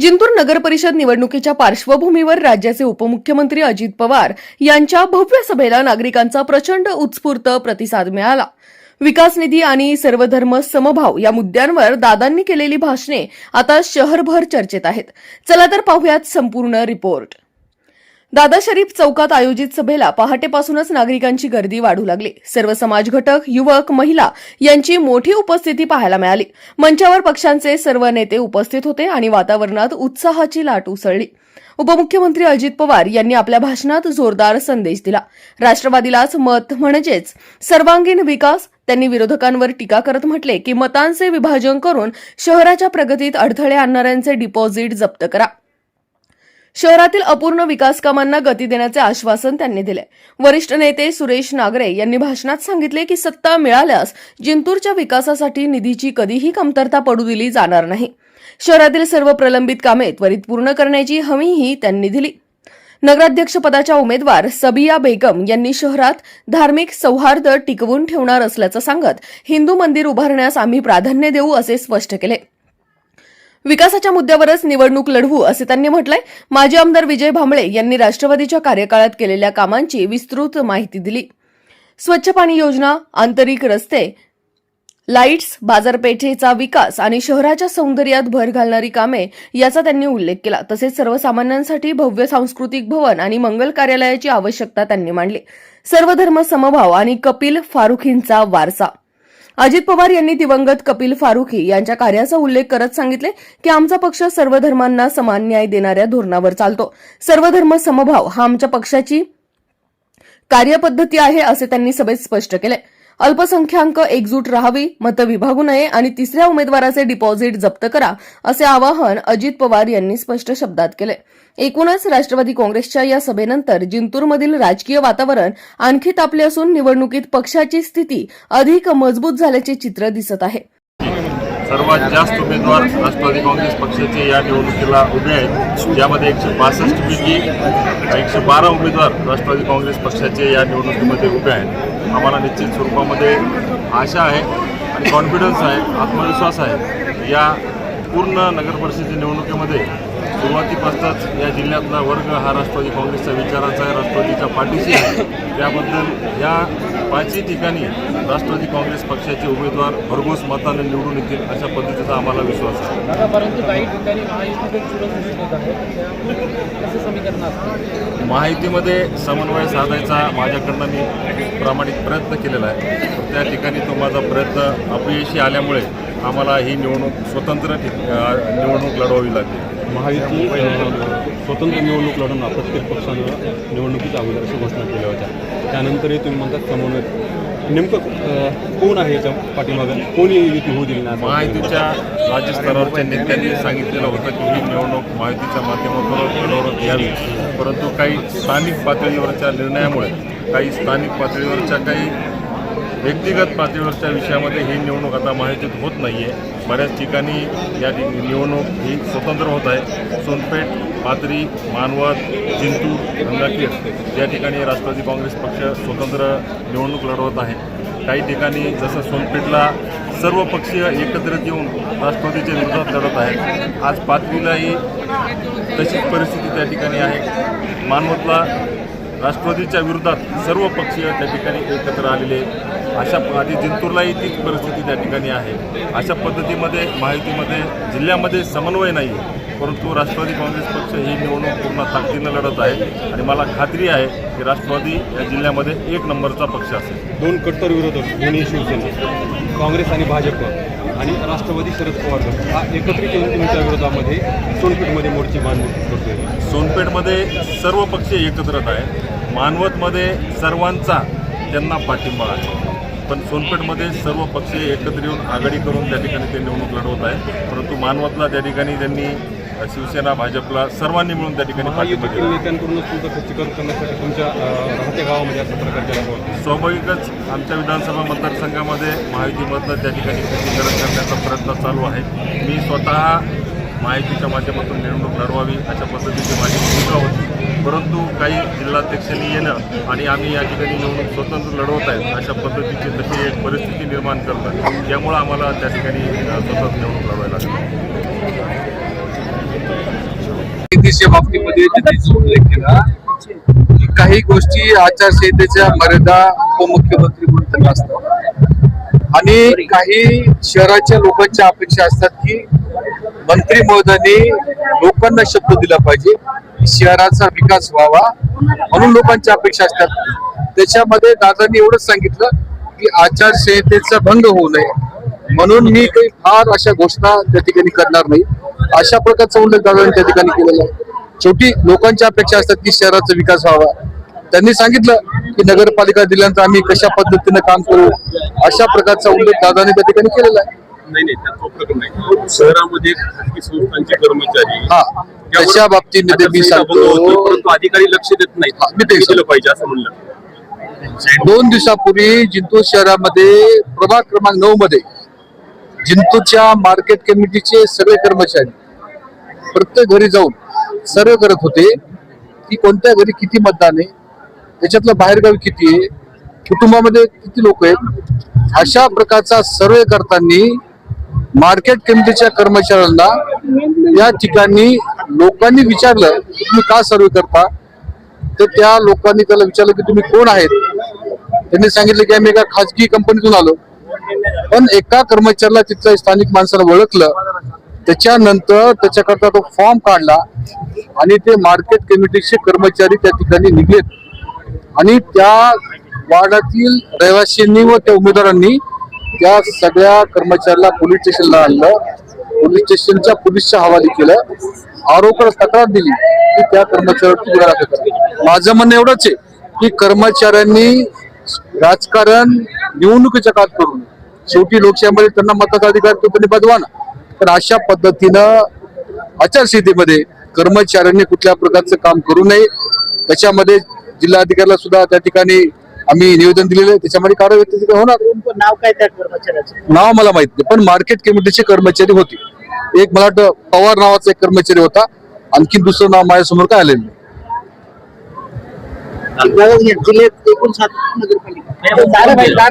जिंतूर नगर परिषद निवडणुकीच्या पार्श्वभूमीवर राज्याचे उपमुख्यमंत्री अजित पवार यांच्या भव्य सभेला नागरिकांचा प्रचंड उत्स्फूर्त प्रतिसाद मिळाला. विकास निधी आणि सर्वधर्म समभाव या मुद्द्यांवर दादांनी केलेली भाषणे आता शहरभर चर्चेत आहेत. चला तर पाहुयात संपूर्ण रिपोर्ट. दादा शरीफ चौकात आयोजित सभेला पहाटेपासूनच नागरिकांची गर्दी वाढू लागली. सर्व समाज घटक युवक महिला यांची मोठी उपस्थिती पाहायला मिळाली. मंचावर पक्षांचे सर्व नेते उपस्थित होते आणि वातावरणात उत्साहाची लाट उसळली. उपमुख्यमंत्री अजित पवार यांनी आपल्या भाषणात जोरदार संदेश दिला. राष्ट्रवादीलाच मत म्हणजेच सर्वांगीण विकास. त्यांनी विरोधकांवर टीका करत म्हटले की मतांचे विभाजन करून शहराच्या प्रगतीत अडथळे आणणाऱ्यांचे डिपॉझिट जप्त करा. शहरातील अपूर्ण विकास कामांना गती देण्याचे आश्वासन त्यांनी दिले. वरिष्ठ नेते सुरेश नागरे यांनी भाषणात सांगितले की सत्ता मिळाल्यास जिंतूरच्या विकासासाठी निधीची कधीही कमतरता पडू दिली जाणार नाही. शहरातील सर्व प्रलंबित कामे त्वरित पूर्ण करण्याची हमीही त्यांनी दिली. नगराध्यक्षपदाच्या उमेदवार सबिया बेगम यांनी शहरात धार्मिक सौहार्द टिकवून ठेवणार असल्याचं सांगत हिंदू मंदिर उभारण्यास आम्ही प्राधान्य देऊ असे स्पष्ट केले. विकासाच्या मुद्द्यावरच निवडणूक लढवू असे त्यांनी म्हटलंय. माजी आमदार विजय भांबळे यांनी राष्ट्रवादीच्या कार्यकाळात केलेल्या कामांची विस्तृत माहिती दिली. स्वच्छ पाणी योजना आंतरिक रस्ते लाईट्स बाजारपेठेचा विकास आणि शहराच्या सौंदर्यात भर घालणारी कामे याचा त्यांनी उल्लेख केला. तसेच सर्वसामान्यांसाठी भव्य सांस्कृतिक भवन आणि मंगल कार्यालयाची आवश्यकता त्यांनी मांडली. सर्वधर्म समभाव आणि कपिल फारुखींचा वारसा. अजित पवार यांनी दिवंगत कपिल फारुखी यांच्या कार्याचा उल्लेख करत सांगितले की आमचा पक्ष सर्व धर्मांना समान न्याय देणाऱ्या धोरणावर चालतो. सर्वधर्म समभाव हा आमच्या पक्षाची कार्यपद्धती आहे असे त्यांनी सभेत स्पष्ट केले. अल्पसंख्याक एकजूट राहावी मतं विभागू नये आणि तिसऱ्या उमेदवाराचे डिपॉझिट जप्त करा असे आवाहन अजित पवार यांनी स्पष्ट शब्दात केले. एकूणच राष्ट्रवादी काँग्रेसच्या या सभेनंतर जिंतूरमधील राजकीय वातावरण आणखी तापले असून निवडणुकीत पक्षाची स्थिती अधिक मजबूत झाल्याचे चित्र दिसत आहे. सर्वात जास्त उमेदवार राष्ट्रवादी काँग्रेस पक्षाचे या निवडणुकीला उभे आहेत. यामध्ये एकशे बासष्ट पैकी एकशे बारा उमेदवार राष्ट्रवादी काँग्रेस पक्षाचे या निवडणुकीमध्ये उभे आहेत. आम्हाला निश्चित स्वरूपामध्ये आशा आहे आणि कॉन्फिडन्स आहे आत्मविश्वास आहे. या पूर्ण नगर परिषदेच्या निवडणुकीमध्ये सुरुवातीपासूनच या जिल्ह्यातला वर्ग हा राष्ट्रवादी काँग्रेसच्या विचाराचा आहे राष्ट्रवादीच्या पाठीशी आहे. त्याबद्दल या पाचही ठिकाणी राष्ट्रवादी काँग्रेस पक्षाचे उमेदवार भरघोस मताने निवडून येतील अशा पद्धतीचा आम्हाला विश्वास आहे. परंतु काही ठिकाणी माहितीमध्ये समन्वय साधायचा माझ्याकडनं मी प्रामाणिक प्रयत्न केलेला आहे. त्या ठिकाणी तो माझा प्रयत्न अपयशी आल्यामुळे आम्हाला ही निवडणूक स्वतंत्र निवडणूक लढवावी लागली. महायुती स्वतंत्र निवडणूक लढवणार प्रत्येक पक्षानं निवडणुकीच्या अगोदर अशा घोषणा केल्या होत्या. त्यानंतरही तुम्ही म्हणतात समन्वय नेमकं कोण आहे याच्या पाठीमागं? कोणी युती होऊ दिली नाही? महायुतीच्या राज्यस्तरावरच्या नेत्यांनी सांगितलेलं होतं की ही निवडणूक महायुतीच्या माध्यमातून लढवण्यात यावी. परंतु काही स्थानिक पातळीवरच्या निर्णयामुळे काही स्थानिक पातळीवरच्या काही व्यक्तिगत पातळीवरच्या विषयामध्ये ही निवडणूक आता महायुतीत होत नाही आहे बऱ्याच ठिकाणी या निवडणूक ही स्वतंत्र होत आहे. सोनपेठ पाथरी मानवत जिंतूर गंगाखेड या ठिकाणी राष्ट्रवादी काँग्रेस पक्ष स्वतंत्र निवडणूक लढवत आहे. काही ठिकाणी जसं सोनपेठला सर्व पक्षीय एकत्रित येऊन राष्ट्रवादीच्या विरोधात लढत आहेत. आज पाथरीलाही तशीच परिस्थिती त्या ठिकाणी आहे. मानवतला राष्ट्रवादीच्या विरोधात सर्व पक्षीय त्या ठिकाणी एकत्र आलेले अशा आधी जिंतूरलाही तीच परिस्थिती त्या ठिकाणी आहे. अशा पद्धतीमध्ये माहितीमध्ये जिल्ह्यामध्ये समन्वय नाही आहे. परंतु राष्ट्रवादी काँग्रेस पक्ष ही निवडणूक पूर्ण ताकदीनं लढत आहे आणि मला खात्री आहे की राष्ट्रवादी या जिल्ह्यामध्ये एक नंबरचा पक्ष असेल. दोन कट्टर विरोधक दोन्ही शिवसेना काँग्रेस आणि भाजप आणि राष्ट्रवादी शरद पवार हा एकत्रित येऊन तुमच्या विरोधामध्ये सोनपेठमध्ये मोर्चे बांधणी करतोय सोनपेठमध्ये सर्व पक्ष एकत्रच आहे मानवतमध्ये सर्वांचा त्यांना पाठिंबा आहे. पण सोनपेठमध्ये सर्व पक्ष एकत्र येऊन आघाडी करून त्या ठिकाणी ते निवडणूक लढवत आहे परंतु मानवतला त्या ठिकाणी त्यांनी शिवसेना भाजपला सर्वांनी मिळून त्या ठिकाणी स्वाभाविकच आमच्या विधानसभा मतदारसंघामध्ये महायुतीमधनं त्या ठिकाणी खच्चीकरण करण्याचा प्रयत्न चालू आहे. मी स्वतः माहितीच्या माध्यमातून निवडणूक लढवावी अशा पद्धतीची माझी भूमिका होती. परंतु काही जिल्हाध्यक्षांनी येणं आणि आम्ही या ठिकाणी निवडणूक स्वतंत्र लढवत आहेत अशा पद्धतीची तशी एक परिस्थिती निर्माण करतात. त्यामुळं आम्हाला त्या ठिकाणी स्वतंत्र निवडणूक लढवायला लागली. बाबतीमध्ये त्यांनी उल्लेख केला की काही गोष्टी आचारसंहितेच्या मर्यादा उपमुख्यमंत्री म्हणून त्यांना असतात. आणि काही शहराच्या लोकांच्या अपेक्षा असतात की मंत्री महोदयांनी लोकांना शब्द दिला पाहिजे. शहराचा विकास व्हावा म्हणून लोकांच्या अपेक्षा असतात. त्याच्यामध्ये दादांनी एवढंच सांगितलं की आचारसंहितेचा भंग होऊ नये. म्हणून मी काही फार अशा घोषणा त्या ठिकाणी करणार नाही. अशा प्रकारचा उल्लेख दादांनी त्या ठिकाणी केलेला आहे. शेवटी लोकांच्या अपेक्षा असतात की शहराचा विकास व्हावा. त्यांनी सांगितलं की नगरपालिका दिल्यानंतर आम्ही कशा पद्धतीने काम करू? अशा प्रकारचा उल्लेख दादांनी त्या ठिकाणी केलेला आहे. नाही नाही शहरामध्ये कर्मचारी हा. त्याच्या बाबतीमध्ये मी सांगतो? परंतु अधिकारी लक्ष देत हा, नाहीत मी तेच दिलं पाहिजे असं म्हणलं. दोन दिवसापूर्वी जिंतूर शहरामध्ये प्रभाग क्रमांक नऊ मध्ये जिंतूरच्या मार्केट कमिटीचे सगळे कर्मचारी प्रत्येक घरी जाऊन सर्व करत होते की कोणत्या घरी किती मतदान आहे त्याच्यातलं बाहेरगावी किती आहे कुटुंबामध्ये किती लोक आहेत अशा प्रकारचा सर्वे करताना मार्केट कमिटीच्या कर्मचाऱ्यांना या ठिकाणी लोकांनी विचारलं की तुम्ही का सर्वे करता? तर त्या लोकांनी त्याला विचारलं की तुम्ही कोण आहेत? त्यांनी सांगितलं की आम्ही एका खाजगी कंपनीतून आलो. पण एका कर्मचाऱ्याला तिथल्या स्थानिक माणसाला ओळखलं. त्याच्यानंतर त्याच्याकरता तो फॉर्म काढला आणि ते मार्केट कमिटीचे कर्मचारी त्या ठिकाणी निघलेत. आणि त्या वार्डातील रहिवासींनी व त्या उमेदवारांनी त्या सगळ्या कर्मचाऱ्याला पोलीस स्टेशनला आणलं. पोलीस स्टेशनच्या पोलीसच्या हवाली केलं. आरोपाला तक्रार दिली की त्या कर्मचाऱ्यावरती गुन्हा दाखल करा माझं म्हणणं एवढंच आहे की कर्मचाऱ्यांनी राजकारण निवडणुकीच्या काळात करून शेवटी लोकशाहीमध्ये त्यांना मताचा अधिकार तो त्यांनी बदवा ना पण अशा पद्धतीनं आचारसंहितेमध्ये कर्मचाऱ्यांनी कुठल्या प्रकारचं काम करू नये. त्याच्यामध्ये जिल्हाधिकाऱ्याला सुद्धा त्या ठिकाणी आम्ही निवेदन दिलेलं आहे त्याच्यामध्ये कारवाई होणार. नाव काय त्या कर्मचाऱ्याचं? नाव मला माहीत नाही पण मार्केट कमिटीचे कर्मचारी होते. एक मला वाटतं पवार नावाचा एक कर्मचारी होता आणखी दुसरं नाव माझ्यासमोर काय आलेलं नाही. जिल्ह्यात एकूण सात नगरपालिका.